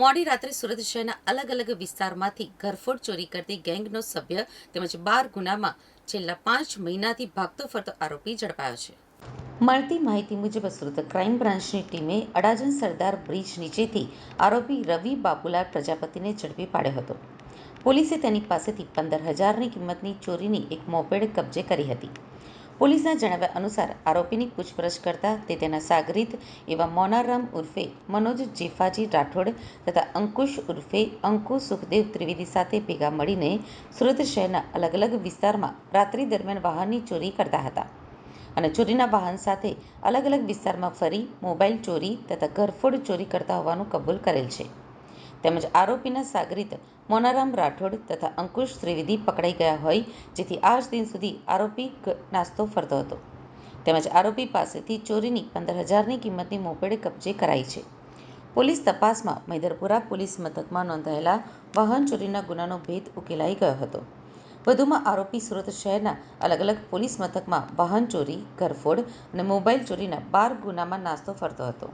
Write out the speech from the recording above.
મોડી રાત્રે સુરત શહેરના અલગ અલગ વિસ્તારમાંથી ઘરફોડ ચોરી કરતી ગેંગનો સભ્ય તેમજ બાર ગુનામાં છેલ્લા પાંચ મહિનાથી ભાગતો ફરતો આરોપી ઝડપાયો છે. મળતી માહિતી મુજબ સુરત ક્રાઇમ બ્રાન્ચની ટીમે અડાજણ સરદાર બ્રિજ નીચેથી આરોપી રવિ બાબુલાલ પ્રજાપતિને ઝડપી પાડ્યો હતો. પોલીસે તેની પાસેથી પંદર હજારની કિંમતની ચોરીની એક મોપેડ કબજે કરી હતી. પોલીસના જણાવ્યા અનુસાર આરોપીની પૂછપરછ કરતા તે તેના સાગરીત એવા મોનારામ ઉર્ફે મનોજ જેફાજી રાઠોડ તથા અંકુશ ઉર્ફે અંકુ સુખદેવ ત્રિવેદી સાથે ભેગા મળીને સુરત શહેરના અલગ અલગ વિસ્તારમાં રાત્રિ દરમિયાન વાહનની ચોરી કરતા હતા. અને ચોરીના વાહન સાથે અલગ અલગ વિસ્તારમાં ફરી મોબાઈલ ચોરી તથા ઘરફોડ ચોરી કરતા હોવાનું કબૂલ કરેલ છે. તેમજ આરોપીના સાગરીત મોનારામ રાઠોડ તથા અંકુશ ત્રિવેદી પકડાઈ ગયા હોય, જેથી આજ દિન સુધી આરોપી નાસ્તો ફરતો હતો. તેમજ આરોપી પાસેથી ચોરીની પંદર હજારની કિંમતની મોપેડ કબજે કરાઈ છે. પોલીસ તપાસમાં મૈદરપુરા પોલીસ મથકમાં નોંધાયેલા વાહન ચોરીના ગુનાનો ભેદ ઉકેલાઈ ગયો હતો. વધુમાં આરોપી સુરત શહેરના અલગ અલગ પોલીસ મથકમાં વાહન ચોરી, ઘરફોડ અને મોબાઈલ ચોરીના બાર ગુનામાં નાસ્તો ફરતો હતો.